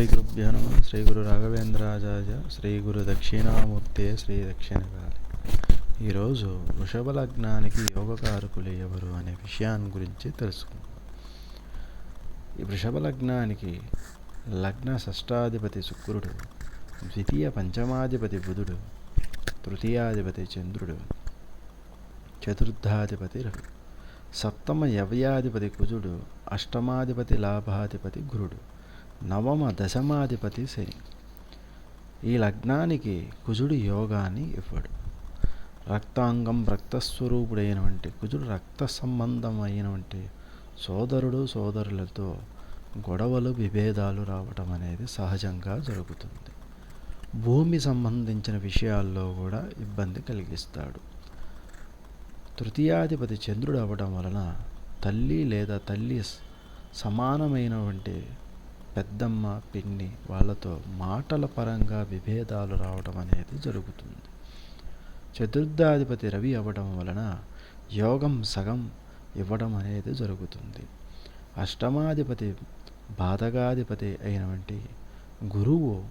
శ్రీగురుభ్యో నమ శ్రీ గురు రాఘవేంద్రాచార్య శ్రీ గురు దక్షిణామూర్తే శ్రీ దక్షిణకాలి ఈరోజు వృషభ లగ్నానికి యోగకారకులు ఎవరు అనే విషయాన్ని గురించి తెలుసుకుందాం. ఈ వృషభ లగ్నానికి లగ్న షష్టాధిపతి శుక్రుడు ద్వితీయ పంచమాధిపతి బుధుడు తృతీయాధిపతి చంద్రుడు చతుర్థాధిపతి రవి సప్తమ యవ్యాధిపతి కుజుడు అష్టమాధిపతి లాభాధిపతి గురుడు నవమ దశమాధిపతి శని. ఈ లగ్నానికి కుజుడు యోగాన్ని ఇవ్వడు. రక్తాంగం రక్తస్వరూపుడైనటువంటి కుజుడు రక్త సంబంధమైనటువంటి సోదరుడు సోదరులతో గొడవలు విభేదాలు రావటం అనేది సహజంగా జరుగుతుంది. భూమి సంబంధించిన విషయాల్లో కూడా ఇబ్బంది కలిగిస్తాడు. తృతీయాధిపతి చంద్రుడు అవ్వడం వలన తల్లి లేదా తల్లి సమానమైనటువంటి పెద్దమ్మ పిన్ని వాళ్ళతో మాటల పరంగా విభేదాలు రావడం అనేది జరుగుతుంది. చతుర్థాధిపతి రవి అవ్వడం వలన యోగం సగం ఇవ్వడం అనేది జరుగుతుంది. అష్టమాధిపతి బాధగాధిపతి అయినటువంటి గురువు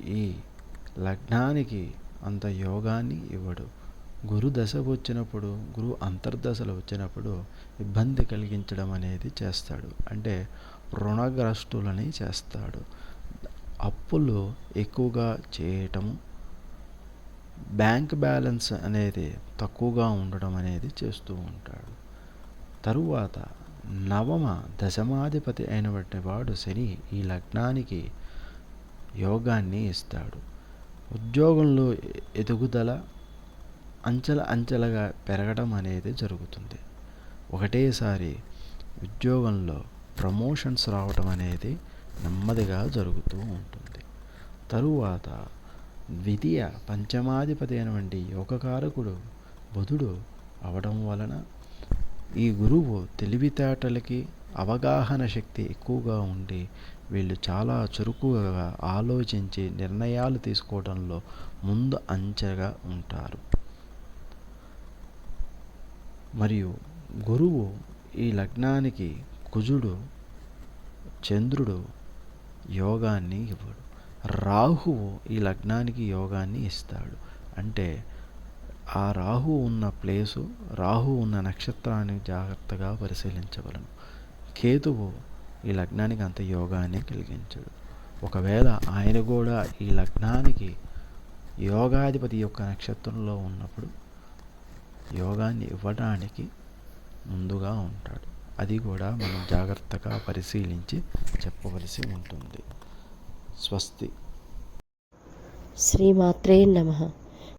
ఈ లగ్నానికి అంత యోగాన్ని ఇవ్వడు. గురు దశ వచ్చినప్పుడు గురు అంతర్దశలు వచ్చినప్పుడు ఇబ్బంది కలిగించడం అనేది చేస్తాడు. అంటే రుణగ్రస్తులని చేస్తాడు. అప్పులు ఎక్కువగా చేయటము బ్యాంక్ బ్యాలెన్స్ అనేది తక్కువగా ఉండడం అనేది చేస్తూ ఉంటాడు. తరువాత నవమ దశమాధిపతి అయినటువంటి వాడు శని ఈ లగ్నానికి యోగాన్ని ఇస్తాడు. ఉద్యోగంలో ఎదుగుదల అంచెల అంచెలుగా పెరగడం అనేది జరుగుతుంది. ఒకటేసారి ఉద్యోగంలో ప్రమోషన్స్ రావటం అనేది నెమ్మదిగా జరుగుతూ ఉంటుంది. తరువాత ద్వితీయ పంచమాధిపతి అయినటువంటి యోగకారకుడు బుధుడు అవడం వలన ఈ గురువు తెలివితేటలకి అవగాహన శక్తి ఎక్కువగా ఉండి వీళ్ళు చాలా చురుకుగా ఆలోచించి నిర్ణయాలు తీసుకోవడంలో ముందు అంచెగా ఉంటారు. మరియు గురువు ఈ లగ్నానికి కుజుడు చంద్రుడు యోగాన్ని ఇవ్వడు. రాహువు ఈ లగ్నానికి యోగాన్ని ఇస్తాడు. అంటే ఆ రాహు ఉన్న ప్లేసు రాహు ఉన్న నక్షత్రాన్ని జాగ్రత్తగా పరిశీలించవలను. కేతువు ఈ లగ్నానికి అంత యోగాన్ని కలిగించడు. ఒకవేళ ఆయన కూడా ఈ లగ్నానికి యోగాధిపతి యొక్క నక్షత్రంలో ఉన్నప్పుడు యోగాన్ని ఇవ్వడానికి ముందుగా ఉంటాడు. అది కూడా మనం జాగ్రత్తగా పరిశీలించి చెప్పవలసి ఉంటుంది. స్వస్తి. శ్రీమాత్రే నమ.